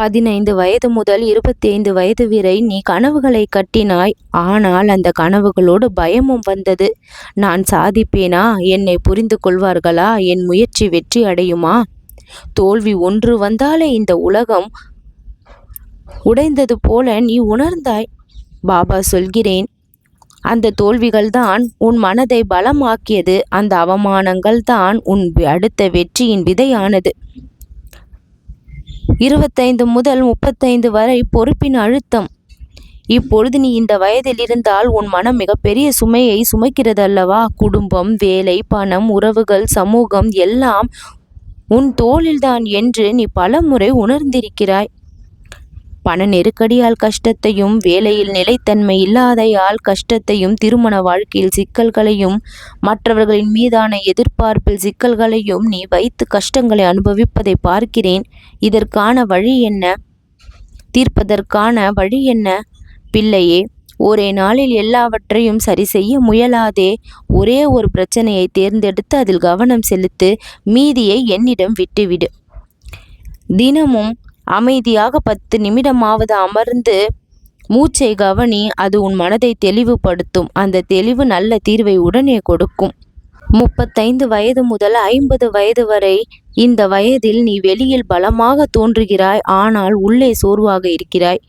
பதினைந்து வயது முதல் இருபத்தி ஐந்து வயது வரை நீ கனவுகளை கட்டினாய். ஆனால் அந்த கனவுகளோடு பயமும் வந்தது. நான் சாதிப்பேனா? என்னை புரிந்து கொள்வார்களா? என் முயற்சி வெற்றி அடையுமா? தோல்வி ஒன்று வந்தாலே இந்த உலகம் உடைந்தது போல நீ உணர்ந்தாய். பாபா சொல்கிறேன். அந்த தோல்விகள் தான் உன் மனதை பலமாக்கியது. அந்த அவமானங்கள் தான் உன் அடுத்த வெற்றியின் விதையானது. இருபத்தைந்து முதல் முப்பத்தைந்து வரை பொறுப்பின் அழுத்தம். இப்பொழுது நீ இந்த வயதில் இருந்தால் உன் மனம் மிகப்பெரிய சுமையை சுமைக்கிறது அல்லவா குடும்பம் வேலை பணம் உறவுகள் சமூகம் எல்லாம் உன் தோளில்தான் என்று நீ பலமுறை உணர்ந்திருக்கிறாய். பண நெருக்கடியால் கஷ்டத்தையும் வேலையில் நிலைத்தன்மை இல்லாதையால் கஷ்டத்தையும் திருமண வாழ்க்கையில் சிக்கல்களையும் மற்றவர்களின் மீதான எதிர்பார்ப்பில் சிக்கல்களையும் நீ வைத்து கஷ்டங்களை அனுபவிப்பதை பார்க்கிறேன். இதற்கான வழி என்ன? தீர்ப்பதற்கான வழி என்ன? பிள்ளையே ஒரே நாளில் எல்லாவற்றையும் சரி செய்ய முயலாதே. ஒரே ஒரு பிரச்சனையை தேர்ந்தெடுத்து அதில் கவனம் செலுத்து. மீதியை என்னிடம் விட்டுவிடு. தினமும் அமைதியாக பத்து நிமிடமாவது அமர்ந்து மூச்சை கவனி அது உன் மனதை தெளிவுபடுத்தும். அந்த தெளிவு நல்ல தீர்வை உடனே கொடுக்கும். முப்பத்தைந்து வயது முதல் ஐம்பது வயது வரை இந்த வயதில் நீ வெளியில் பலமாக தோன்றுகிறாய் ஆனால் உள்ளே சோர்வாக இருக்கிறாய்.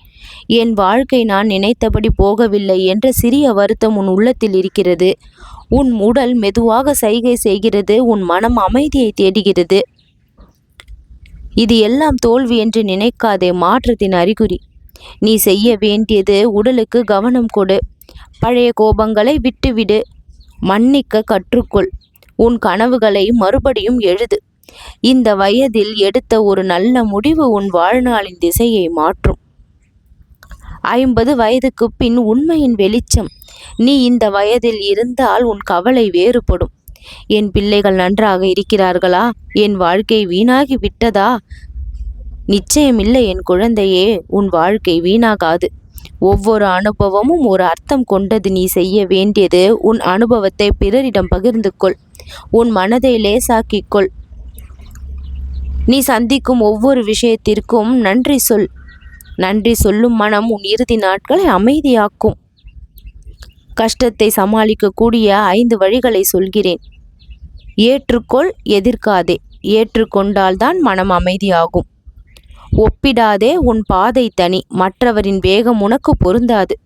என் வாழ்க்கை நான் நினைத்தபடி போகவில்லை என்ற சிறிய வருத்தம் உன் உள்ளத்தில் இருக்கிறது. உன் உடல் மெதுவாக சைகை செய்கிறது உன் மனம் அமைதியை தேடுகிறது. இது எல்லாம் தோல்வி என்று நினைக்காதே மாற்றத்தின் அறிகுறி. நீ செய்ய வேண்டியது உடலுக்கு கவனம் கொடு. பழைய கோபங்களை விட்டுவிடு. மன்னிக்க கற்றுக்கொள். உன் கனவுகளை மறுபடியும் எழுது. இந்த வயதில் எடுத்த ஒரு நல்ல முடிவு உன் வாழ்நாளின் திசையை மாற்றும். ஐம்பது வயதுக்கு பின் உண்மையின் வெளிச்சம். நீ இந்த வயதில் இருந்தால் உன் கவலை வேறுபடும். என் பிள்ளைகள் நன்றாக இருக்கிறார்களா? என் வாழ்க்கை வீணாகி விட்டதா? நிச்சயமில்லை என் குழந்தையே உன் வாழ்க்கை வீணாகாது. ஒவ்வொரு அனுபவமும் ஒரு அர்த்தம் கொண்டது நீ செய்ய வேண்டியது. உன் அனுபவத்தை பிறரிடம் பகிர்ந்து கொள். உன் மனதை லேசாக்கிக் கொள். நீ சந்திக்கும் ஒவ்வொரு விஷயத்திற்கும் நன்றி சொல். நன்றி சொல்லும் மனம் உன் இறுதி நாட்களை அமைதியாக்கும். கஷ்டத்தை சமாளிக்கக்கூடிய ஐந்து வழிகளை சொல்கிறேன். ஏற்றுக்கொள் எதிர்க்காதே. ஏற்றுக்கொண்டால்தான் மனம் அமைதியாகும். ஒப்பிடாதே உன் பாதை தனி. மற்றவரின் வேகம் உனக்கு பொருந்தாது.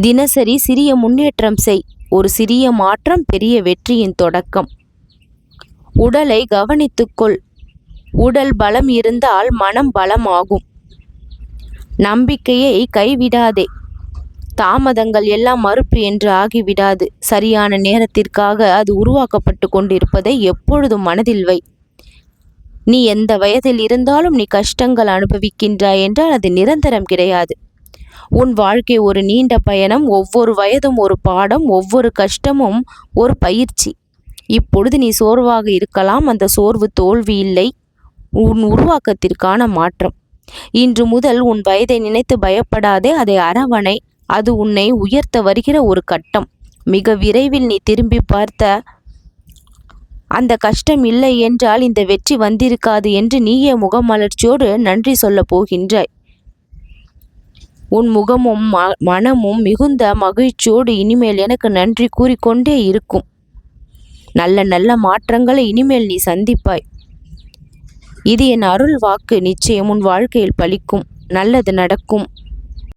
தினசரி சிறிய முன்னேற்றம் செய். ஒரு சிறிய மாற்றம் பெரிய வெற்றியின் தொடக்கம். உடலை கவனித்துக்கொள். உடல் பலம் இருந்தால் மனம் பலமாகும். நம்பிக்கையை கைவிடாதே. தாமதங்கள் எல்லாம் மறுப்பு என்று ஆகிவிடாது. சரியான நேரத்திற்காக அது உருவாக்கப்பட்டு கொண்டிருப்பதை எப்பொழுதும் மனதில் வை. நீ எந்த வயதில் இருந்தாலும் நீ கஷ்டங்கள் அனுபவிக்கின்றாய் என்றால் அது நிரந்தரம் கிடையாது. உன் வாழ்க்கை ஒரு நீண்ட பயணம் ஒவ்வொரு வயதும் ஒரு பாடம் ஒவ்வொரு கஷ்டமும் ஒரு பயிற்சி. இப்பொழுது நீ சோர்வாக இருக்கலாம் அந்த சோர்வு தோல்வி இல்லை உன் உருவாக்கத்திற்கான மாற்றம். இன்று முதல் உன் வயதை நினைத்து பயப்படாதே அதை அரவணை. அது உன்னை உயர்த்த வருகிற ஒரு கட்டம். மிக விரைவில் நீ திரும்பி பார்த்த அந்த கஷ்டம் இல்லை என்றால் இந்த வெற்றி வந்திருக்காது என்று நீயே முகமலர்ச்சியோடு நன்றி சொல்லப் போகின்றாய். உன் முகமும் ம மனமும் மிகுந்த மகிழ்ச்சியோடு இனிமேல் எனக்கு நன்றி கூறிக்கொண்டே இருக்கும். நல்ல நல்ல மாற்றங்களை இனிமேல் நீ சந்திப்பாய். இது என் அருள் வாக்கு நிச்சயம் உன் வாழ்க்கையில் பலிக்கும். நல்லது நடக்கும்.